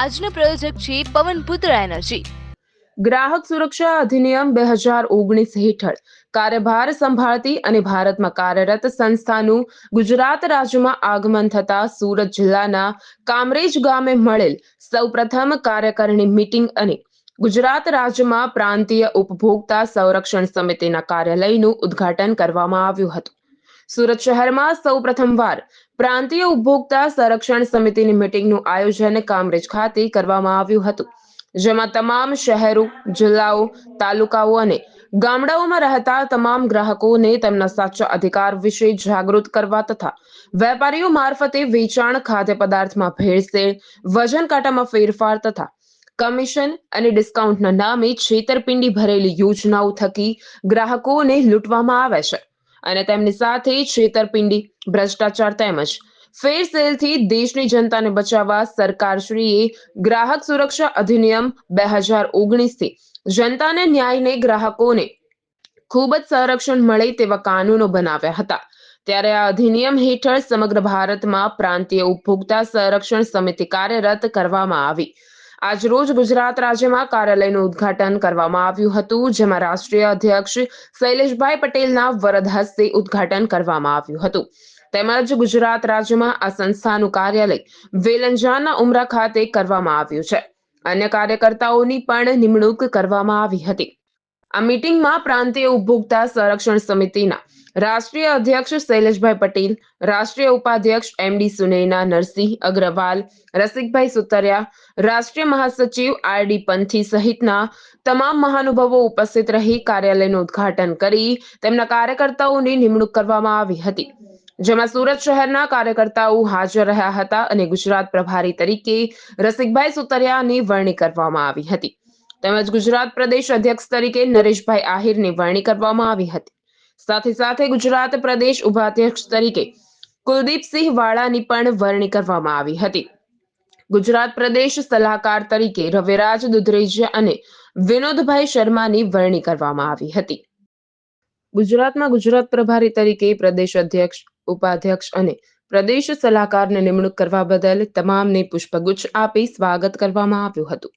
આજનો પ્રયોજક છે પવનપુત્ર એનર્જી. ગ્રાહક સુરક્ષા અધિનિયમ બે હજાર ઓગણીસ હેઠળ કાર્યભાર સંભાળતી અને ભારતમાં કાર્યરત સંસ્થાનું ગુજરાત રાજ્યમાં આગમન થતા સુરત જિલ્લાના કામરેજ ગામે મળેલ સૌપ્રથમ કાર્યકારિણી મીટિંગ અને ગુજરાત રાજ્યમાં પ્રાંતીય ઉપભોક્તા સંરક્ષણ સમિતિના કાર્યાલયનું ઉદ્ઘાટન કરવામાં આવ્યું હતું. સુરત શહેરમાં સૌ પ્રથમવાર પ્રાંતીય ઉપભોક્તા સંરક્ષણ સમિતિની મીટિંગનું આયોજન કામરેજ ખાતે કરવામાં આવ્યું હતું, જેમાં તમામ શહેરો, જિલ્લાઓ, તાલુકાઓ અને ગામડાઓમાં રહેતા તમામ ગ્રાહકોને તેમના સાચા અધિકાર વિશે જાગૃત કરવા તથા વેપારીઓ મારફતે વેચાણ ખાદ્ય પદાર્થમાં ભેળસેળ, વજન કાંટામાં ફેરફાર તથા કમિશન અને ડિસ્કાઉન્ટના નામે છેતરપિંડી ભરેલી યોજનાઓ થકી ગ્રાહકોને લૂંટવામાં આવે છે. અને તેમની સાથે છેતરપિંડી, ભ્રષ્ટાચાર તેમજ ફેરસેલથી દેશની જનતાને બચાવવા સરકારશ્રીએ ગ્રાહક સુરક્ષા અધિનિયમ બે હજાર ઓગણીસથી જનતાને ન્યાયને ગ્રાહકોને ખૂબ જ સંરક્ષણ મળે તેવા કાનૂનો બનાવ્યા હતા. ત્યારે આ અધિનિયમ હેઠળ સમગ્ર ભારતમાં પ્રાંતીય ઉપભોક્તા સંરક્ષણ સમિતિ કાર્યરત કરવામાં આવી. આજરોજ ગુજરાત રાજ્યમાં કાર્યાલયનું ઉદ્ઘાટન કરવામાં આવ્યું હતું, જેમાં રાષ્ટ્રીય અધ્યક્ષ શૈલેષભાઈ પટેલના વરદ હસ્તે ઉદ્ઘાટન કરવામાં આવ્યું હતું. તેમજ ગુજરાત રાજ્યમાં આ સંસ્થાનું કાર્યાલય વેલંજાના ઉમરા ખાતે કરવામાં આવ્યું છે. અન્ય કાર્યકર્તાઓની પણ નિમણૂક કરવામાં આવી હતી. આ મીટિંગમાં પ્રાંતીય ઉપભોક્તા સંરક્ષણ સમિતિના રાષ્ટ્રીય અધ્યક્ષ શૈલેષભાઈ પટેલ, રાષ્ટ્રીય ઉપાધ્યક્ષ એમડી સુનૈના, નરસિંહ અગ્રવાલ, રસિકભાઈ સુતરિયા, રાષ્ટ્રીય મહાસચિવ આર ડી પંથી સહિતના તમામ મહાનુભાવો ઉપસ્થિત રહી કાર્યાલયનું ઉદ્ઘાટન કરી તેમના કાર્યકર્તાઓની નિમણૂક કરવામાં આવી હતી. જેમાં સુરત શહેરના કાર્યકર્તાઓ હાજર રહ્યા હતા અને ગુજરાત પ્રભારી તરીકે રસિકભાઈ સુતરિયાની વરણી કરવામાં આવી હતી. તેમજ ગુજરાત પ્રદેશ અધ્યક્ષ તરીકે નરેશભાઈ આહિરની વરણી કરવામાં આવી હતી. સાથે સાથે ગુજરાત પ્રદેશ ઉપાધ્યક્ષ તરીકે કુલદીપસિંહ વાળાની પણ વરણી કરવામાં આવી હતી. ગુજરાત પ્રદેશ સલાહકાર તરીકે રવિરાજ દુધરેજિયા અને વિનોદભાઈ શર્માની વરણી કરવામાં આવી હતી. ગુજરાતમાં ગુજરાત પ્રભારી તરીકે પ્રદેશ અધ્યક્ષ, ઉપાધ્યક્ષ અને પ્રદેશ સલાહકારની નિમણૂક કરવા બદલ તમામને પુષ્પગુચ્છ આપી સ્વાગત કરવામાં આવ્યું હતું.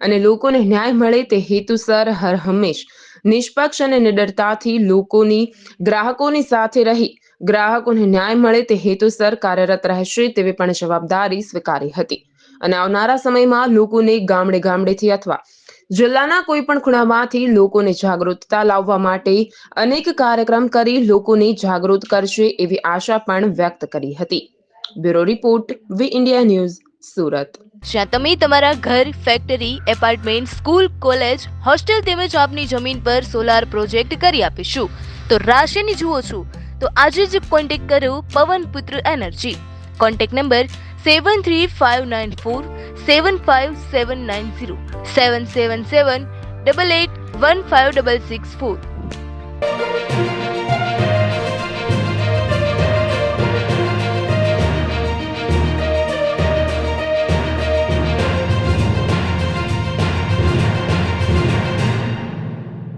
અને લોકોને ન્યાય મળે તે હેતુસર હર હંમેશ નિષ્પક્ષ અને નિડરતાથી લોકોની, ગ્રાહકોની સાથે રહી. ગ્રાહકોને ન્યાય મળે તે હેતુસર કાર્યરત રહેશે તેવી પણ જવાબદારી સ્વીકારી હતી. અને આવનારા સમયમાં લોકોને ગામડે ગામડેથી અથવા જિલ્લાના કોઈ પણ ખૂણામાંથી લોકોને જાગૃતતા લાવવા માટે અનેક કાર્યક્રમ કરી લોકોને જાગૃત કરશે એવી આશા પણ વ્યક્ત કરી હતી. Bureau report V India news, Surat. જ્યાં તમે તમારા ઘર factory apartment school college hostel તેમજ આપની જમીન પર સોલાર પ્રોજેક્ટ કરી આપીશું. તો રાશિની જુઓ છો, તો આજે જ કોન્ટેક કરો Pawanputra energy. Contact number seven three five nine four seven five seven nine zero seven seven seven double eight one five double six four